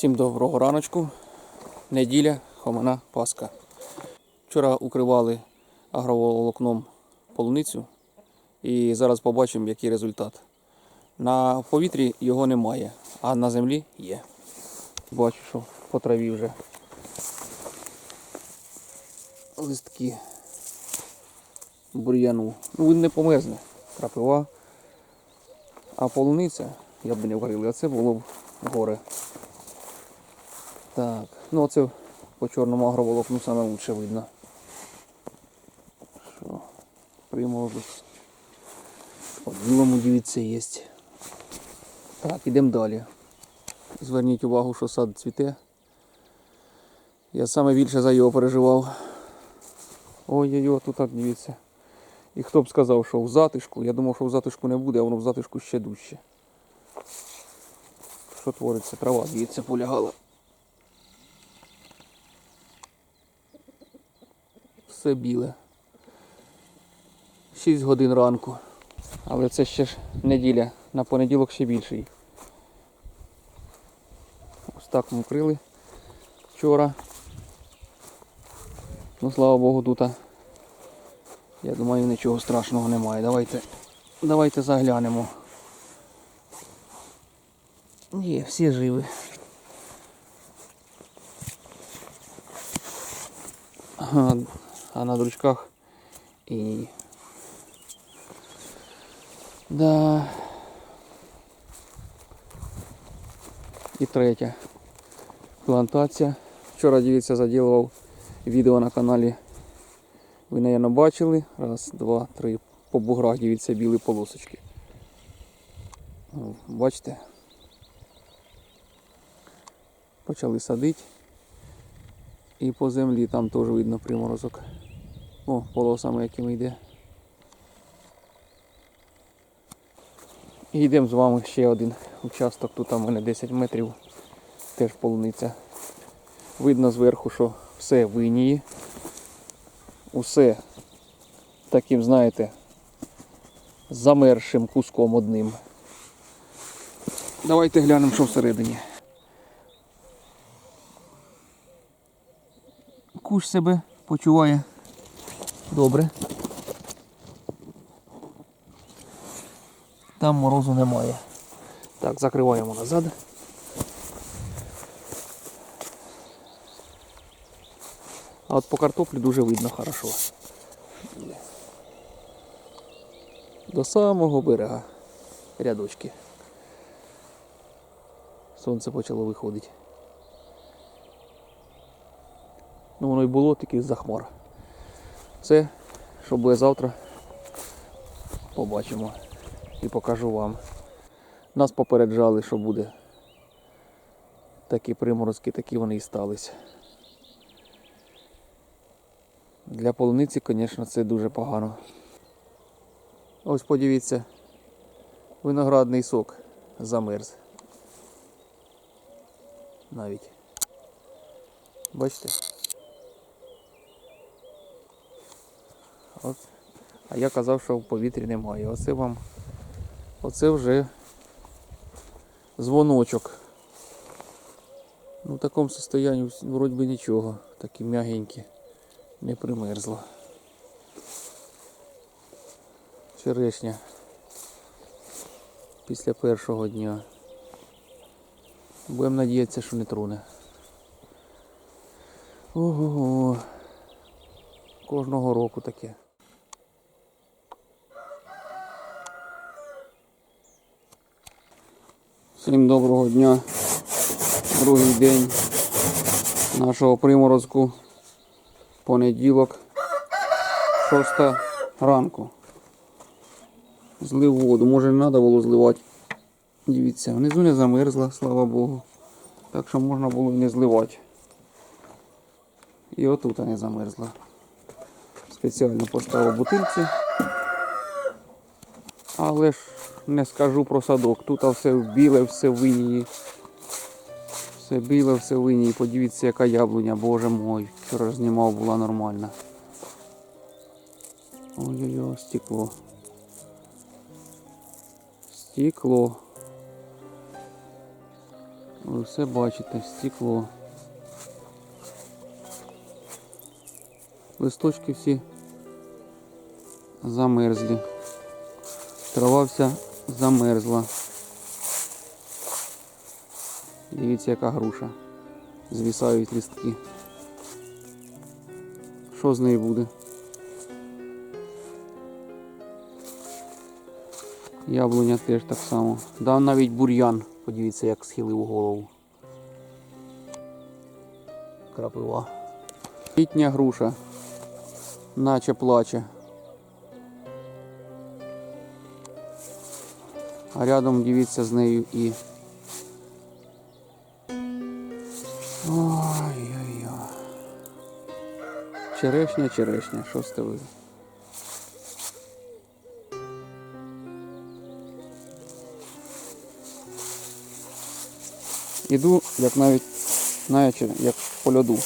Всім доброго раночку. Неділя, Хомана, Пасха. Вчора укривали агроволокном полуницю і зараз побачимо, який результат. На повітрі його немає, а на землі є. Бачу, що по траві вже листки бур'яну. Ну, він не померзне. Крапива. А полуниця, я б не говорив, а це було б горе. Так, ну оце по чорному агроволокну саме лучше видно. Що приморозок. По білому дивіться є. Так, ідемо далі. Зверніть увагу, що сад цвіте. Я саме більше за його переживав. Ой-ой-ой, тут так дивіться. І хто б сказав, що в затишку, я думав, що в затишку не буде, а воно в затишку ще дужче. Що твориться? Трава, дивіться, полягала. Все біле. 6 годин ранку. Але це ще ж неділя. На понеділок ще більший. Ось так ми вкрили вчора. Ну слава Богу, тут. Я думаю, нічого страшного немає. Давайте, давайте заглянемо. Є, всі живі. Ага, а на дручках і. Да. І третя плантація. Вчора дивіться заділував відео на каналі. Ви, мабуть, бачили. Раз, два, три. По буграх дивіться білі полосочки. Бачите? Почали садити. І по землі там теж видно приморозок. О, полосами якими йде. І йдемо з вами ще один участок. Тут у мене 10 метрів. Теж полуниця. Видно зверху, що все виніє. Усе таким, знаєте, замершим куском одним. Давайте глянемо, що всередині. Куш себе почуває добре. Там морозу немає. Так, закриваємо назад. А от по картоплі дуже видно хорошо. До самого берега рядочки. Сонце почало виходити. Ну воно й було тільки за хмар. Це, що буде завтра, побачимо і покажу вам. Нас попереджали, що буде такі приморозки, такі вони і стались. Для полуниці, звісно, це дуже погано. Ось подивіться, виноградний сок замерз. Навіть. Бачите? От. А я казав, що в повітрі немає. Оце вам оце вже дзвоночок. Ну в такому состоянні вроді би нічого. Такі м'ягенькі. Не примерзло. Черешня. Після першого дня. Будемо надіятися, що не труне. Ого. Кожного року таке. Всім доброго дня. Другий день нашого приморозку. Понеділок. 6 ранку. Злив воду. Може не треба було зливати. Дивіться, внизу не замерзла, слава Богу. Так що можна було і не зливати. І отут не замерзла. Спеціально поставив бутильці. Але ж не скажу про садок. Тут все біле, все винії. Все біле, все винії. Подивіться, яка яблуня, боже мой. Вчора знімав, була нормальна. Ой-ой-ой, стекло. Стекло. Ви все бачите, стекло. Листочки всі замерзлі. Трава вся замерзла. Дивіться, яка груша. Звісають листки. Що з нею буде? Яблуня теж так само. Да, навіть бур'ян. Подивіться, як схилив голову. Крапива. Літня груша. Наче плаче. А рядом дивіться з нею і. Ой-ой-ой. Черешня, черешня, що з тебе? Іду, як навіть, знаєте, як по льоду.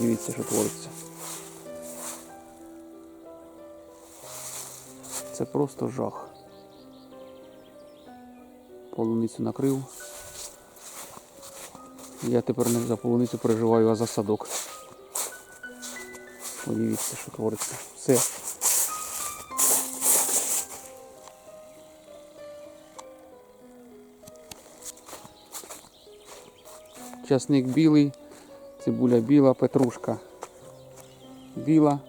Дивіться, що твориться. Це просто жах. Полуницю накрив. Я тепер не за полуницю переживаю, а за садок. Подивіться, що твориться. Все. Часник білий, цибуля біла, петрушка біла.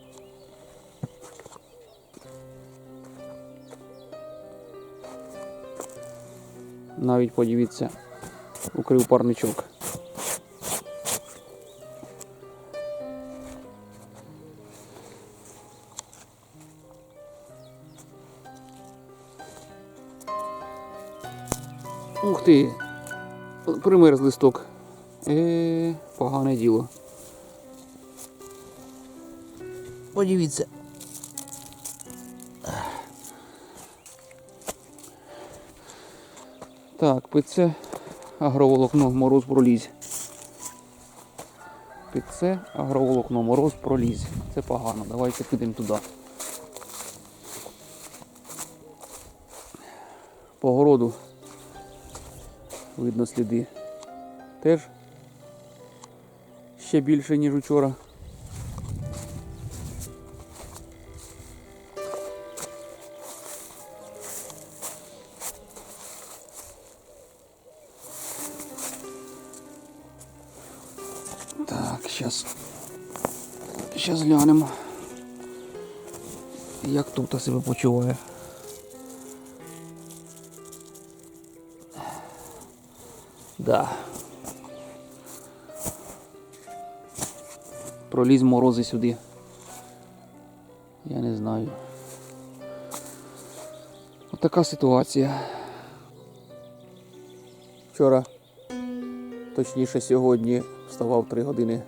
Навіть подивіться, укрив парничок. Ух ти! Примерз листок. Е, погане діло. Подивіться. Так, пице агроволокно, мороз пролізь. Пице агроволокно, мороз пролізь. Це погано. Давайте підемо туди. По городу видно сліди. Теж ще більше, ніж учора. Так, зараз. Зараз глянемо. Як тут себе почуває. Да. Проліз морози сюди. Я не знаю. Отака ситуація. Вчора, точніше сьогодні, вставав 3 години.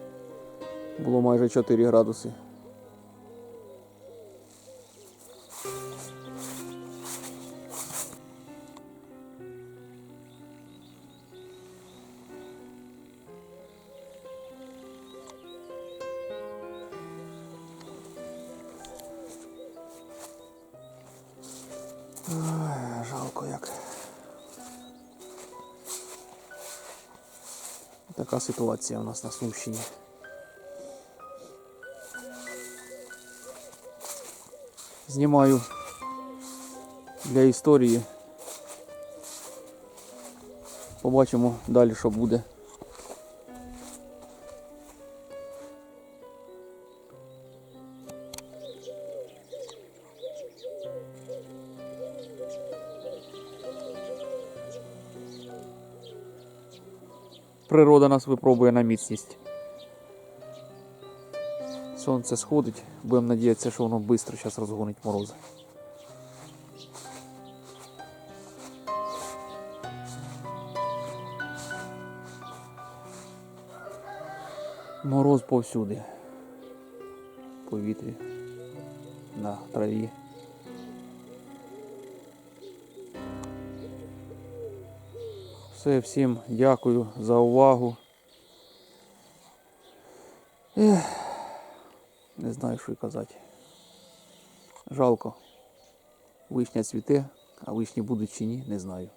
Було майже 4 градуси. Така ситуація у нас на Сумщині. Знімаю для історії. Побачимо далі, що буде. Природа нас випробує на міцність. Сонце сходить, будемо надіятися, що воно швидко зараз розгонить морози. Мороз повсюди. Повітрі, на траві. Все, всім дякую за увагу. Ех, не знаю, що й казати. Жалко. Вишня цвіте, а вишні будуть чи ні, не знаю.